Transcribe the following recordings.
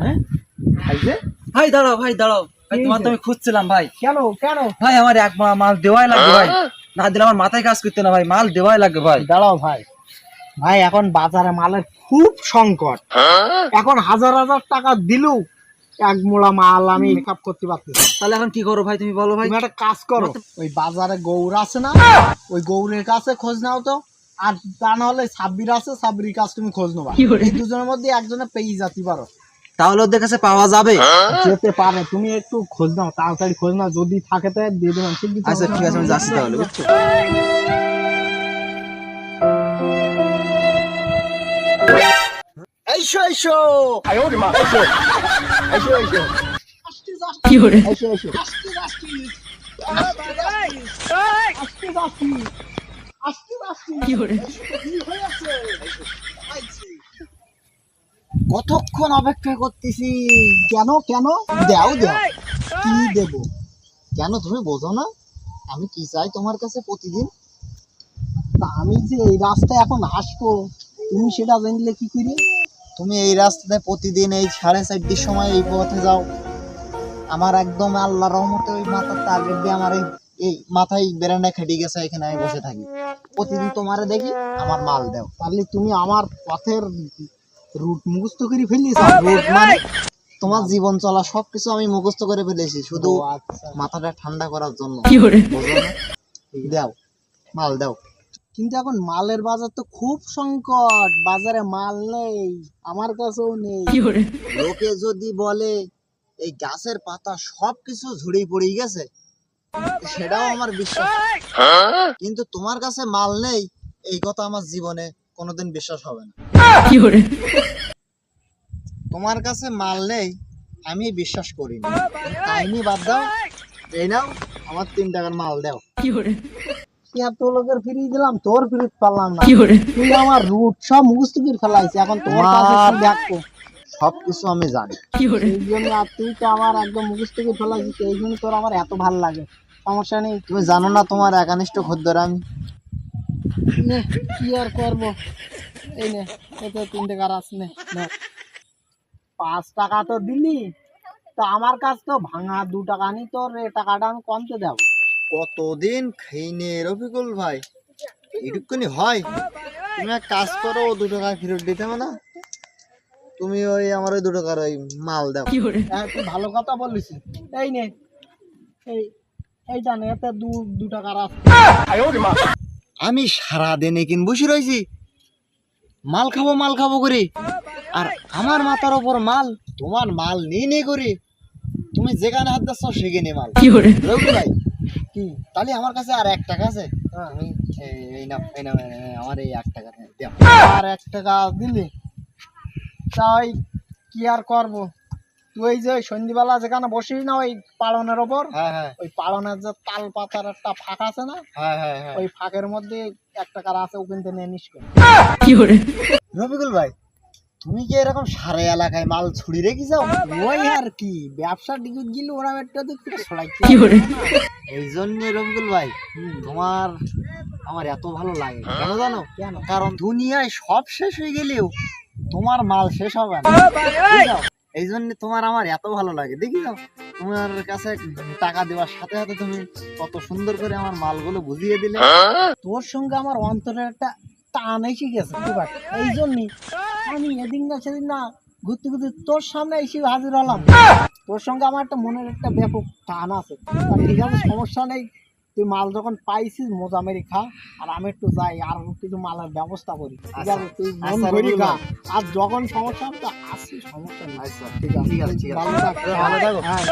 হ্যাঁ? ভাই দাঁড়াও ভাই দাঁড়াও। ভাই তোমার তো আমি খুঁজছিলাম ভাই। কেন কেন? ভাই আমার এক মাল দেওয়াই লাগবে ভাই। না দিলে আমার মাথায় কাজ করতে না ভাই। মাল দেওয়াই লাগবে ভাই। দাঁড়াও ভাই। ভাই এখন বাজারে মালের খুব সংকট। এখন হাজার হাজার টাকা দিলেও এক মোড়া মাল আমি মেকআপ করতে পারছি তাহলে এখন কি করো ভাই? তুমি বলো ভাই। একটা কাজ করো। ওই বাজারে গৌর আছে না ওই গৌরের কাছে খোঁজ নাও তো। আর তা না হলে সাব্বির আছে সাব্বির কাছে তুমি খোঁজ নেবা। এই দুজনের মধ্যে একজনে পেয়ে যেতে পারো। তাহলে ওদের কাছে পাওয়া যাবে। যেতে পারে তুমি একটু খোঁজ নাও তাড়াতাড়ি খোঁজ নাও যদি থাকে তো দিয়ে দেবেন ঠিক আচ্ছা ঠিক আছে আমি যাচ্ছি তাহলে বুঝছ? কি hore এইসো এইসো আস্তে যাচ্ছি। আস্তে যাচ্ছি। কি hore কতক্ষণ অপেক্ষা করতেছি? কেন কেন? দাও দাও। কি দেব? কেন তুমি বোঝো না? আমি কি চাই তোমার কাছে প্রতিদিন? আমি যে এই রাস্তায় এখন আসব তুমি সেটা জানলে কি করি? তুমি এই রাস্তায় প্রতিদিন এই সাড়ে চারটির সময় এই পথে যাও। আমার একদম আল্লাহ রহমতে ওই মাথার টার্গেট দিয়ে আমার এই মাথায় বেরান্ডা খেটে গেছে এখানে আমি বসে থাকি। প্রতিদিন তোমারে দেখি আমার মাল দাও। তাহলে তুমি আমার পথের রুট মুখস্থ করে রুট মানে তোমার জীবন চলা সবকিছু আমি মুখস্থ করে ফেলেছি শুধু মাথাটা ঠান্ডা করার জন্য? দাও মাল দাও। কিন্তু এখন মালের বাজার তো খুব সংকট বাজারে মাল নেই আমার কাছেও নেই। লোকে যদি বলে এই গাছের পাতা সবকিছু ঝুড়ি পড়ে গেছে সেটাও আমার বিশ্বাস। কিন্তু তোমার কাছে মাল নেই এই কথা আমার জীবনে কোনোদিন বিশ্বাস হবে না। তোমার কাছে মাল নেই আমি বিশ্বাস করি না। কাহিনী বাদ দাও। এই নাও আমার তিন টাকার মাল দাও। কি hore এত লোকের ফ্রি দিলাম তোর ফ্রি পারলাম না। তুই আমার রুট সব মুখস্থ করে ফেলাইছি এখন তোমার কাছে কি সবকিছু আমি জানি। কি এই জন্য আর তুই তো আমার একদম মুখস্থ করে ফেলাইছিস এই জন্য তোর আমার এত ভালো লাগে। সমস্যা নেই তুমি জানো না তোমার একানিষ্ঠ খদ্দের আমি। নে কি আর করব? এই নে এতে তিন টাকার আছে নে নে। পাঁচ টাকা তো দিলি তো আমার কাছ তো ভাঙা দু টাকা নি তোর এ টাকাটা আমি কমতে দেবো। কতদিন খাইনে রফিকুল ভাই? এটুকুনি হয়। তুমি এক কাজ করো ও দু টাকা ফেরত দিতে হবে না। তুমি ওই আমার ওই দু টাকার ওই মাল দাও। হ্যাঁ তুই ভালো কথা বলিস এই নে এই এইটা নে এতে দু দু টাকার আছে আমি সারা দিন এখানে বসে রয়েছি। মাল খাব মাল খাব করে। আর আমার মাথার ওপর মাল তোমার মাল নেই নেই করে। তুমি যেখানে হাত দিচ্ছ সেখানে মাল। ভাই কি? তাহলে আমার কাছে আর এক টাকা আছে। হ্যাঁ, আমি এই- নাও এই নাও, আমার এই এক টাকা আর এক টাকা দিলে তাই কি আর করব? তুই ওই যে সন্ধিবেলা যেখানে বসিস না ওই পালনের ওপর ওই পালনের যে তাল পাতার একটা ফাঁক আছে না ওই ফাঁকের মধ্যে এক টাকার আছে ওখান থেকে নিয়ে নিস করে। রবিকুল ভাই তুমি কি এরকম সারে এলাকায় মাল ছুড়ি রেখে যাও? ওই আর কি ব্যবসা টিকিট গেলে ওরা একটা থেকে ছড়াইছে কি এই জন্য রবিকুল ভাই তোমার আমার এত ভালো লাগে। কেন জানো? কেন? কারণ দুনিয়ায় সব শেষ হয়ে গেলেও তোমার মাল শেষ হবে না? এই জন্য তোমার আমার এত ভালো লাগে। দেখি যাও তোমার কাছে টাকা দেওয়ার সাথে সাথে তুমি কত সুন্দর করে আমার মালগুলো বুঝিয়ে দিলে। তোর সঙ্গে আমার অন্তরে একটা টান এসে গেছে। এই জন্যই আমি এদিন না সেদিন না ঘুরতে ঘুরতে তোর সামনে এসে হাজির হলাম। তোর সঙ্গে আমার একটা মনের একটা ব্যাপক টান আছে। ঠিক আছে সমস্যা নেই। তুই মাল যখন পাইছিস মজা মেরে খা আর আমি একটু যাই আর কিছু মালের ব্যবস্থা করি। ঠিক আছে তুই মন আচ্ছা, ভরি খা। আর যখন সমস্যা হবে তো আসি সমস্যা নেই। ঠিক আছে ঠিক আছে। হ্যাঁ,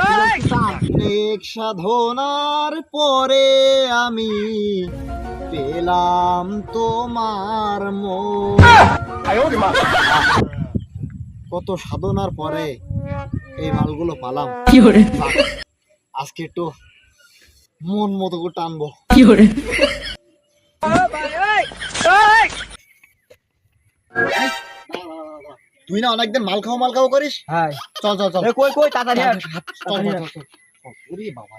সাধনার পরে আমি পেলাম তোমার মন। কত সাধনার পরে এই মালগুলো পালাম। কি আজকে একটু মন মতো করে টানবো। কি করে? তুই না অনেকদিন মাল খাও মাল খাও করিস? হ্যাঁ। চল চল চল। কই কই তাড়াতাড়ি আয়। চল, চল, চল, চল, চল। ওরে বাবা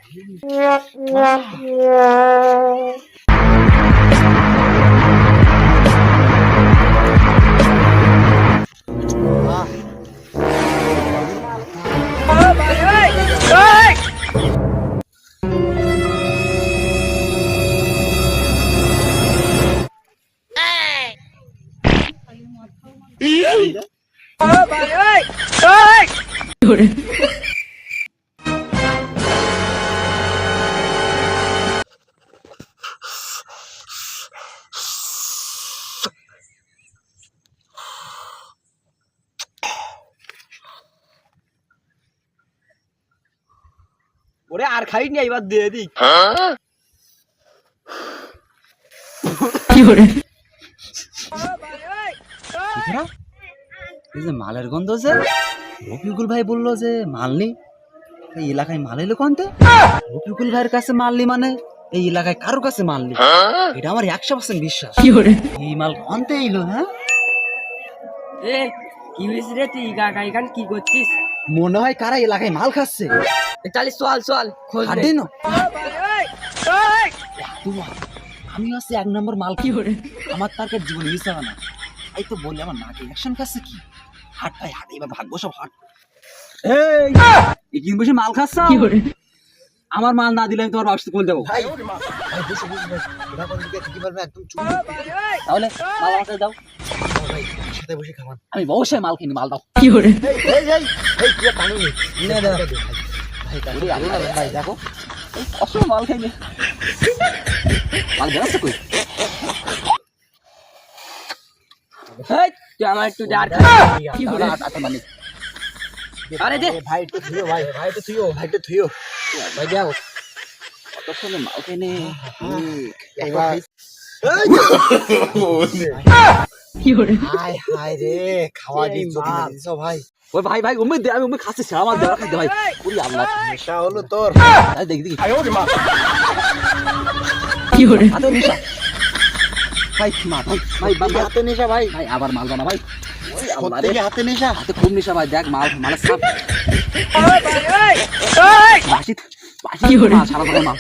কি hore ওরে আর খাই নি এবার দিয়ে দিই। কি hore এই যে মালের গন্ধ আছে রফিকুল ভাই বলল যে মাল নেই। এই এলাকায় মাল এলো কনতে? রফিকুল ভাইয়ের কাছে মাল নেই মানে এই এলাকায় কারও কাছে মাল নেই? এটা আমার একশো পার্সেন্ট বিশ্বাস। এই মাল কনতে এলো হ্যাঁ? এ কি হয়েছে রে তুই? এখানে কি করছিস? মনে হয় কারা এলাকায় মাল খাচ্ছে। তাহলে চল চল খোঁজ নে। না আমি হচ্ছে এক নম্বর মাল কি hore আমার তারকে জীবন মিশে না। এই তো বলি আমার নাকে ইলেকশন খাচ্ছে কি? হাট ভাই হাট এবার ভাগ্য সব হাট। এই! একিন বসে মাল খাচ্ছ? কি আমার মাল না দিলে আমি তোমার বাক্সতে খুলে দেবো। ভাই ভাই বসে বসে ভাই ওরা দিকে থেকে পারবে একদম চুপ। তাহলে মাল আমাকে দাও। ভাই সাথে বসে খাবার। আমি অবশ্যই মাল কিনি মাল দাও। কি hore এই এই এই তুই পানি? নে নে, নে। ভাই দেখো। এই অসম মাল খাইনি মাল বেড়াচ্ছে কই? হেই, তুই আমার একটু ডার মালিক। আরে দে। ভাই থুইও ভাই ভাই একটু থুইও ভাই একটু থুইও ভাই দিছো ভাই। ভাই ভাই উম্মে দে আমি উম্মে খাচ্ছি সেরা মাল দেওয়া খাইতে ভাই। ওরে আল্লাহ। নেশা হলো তোর। দেখি দেখি। কি নিশা। ভাই মা ভাই ভাই বাবা হাতে নেশা ভাই। ভাই আবার মাল বানা ভাই। প্রত্যেকে হাতে নেশা? হাতে খুব নেশা ভাই দেখ মাল মালের সাপ। বাসি বাসি সারা মাল।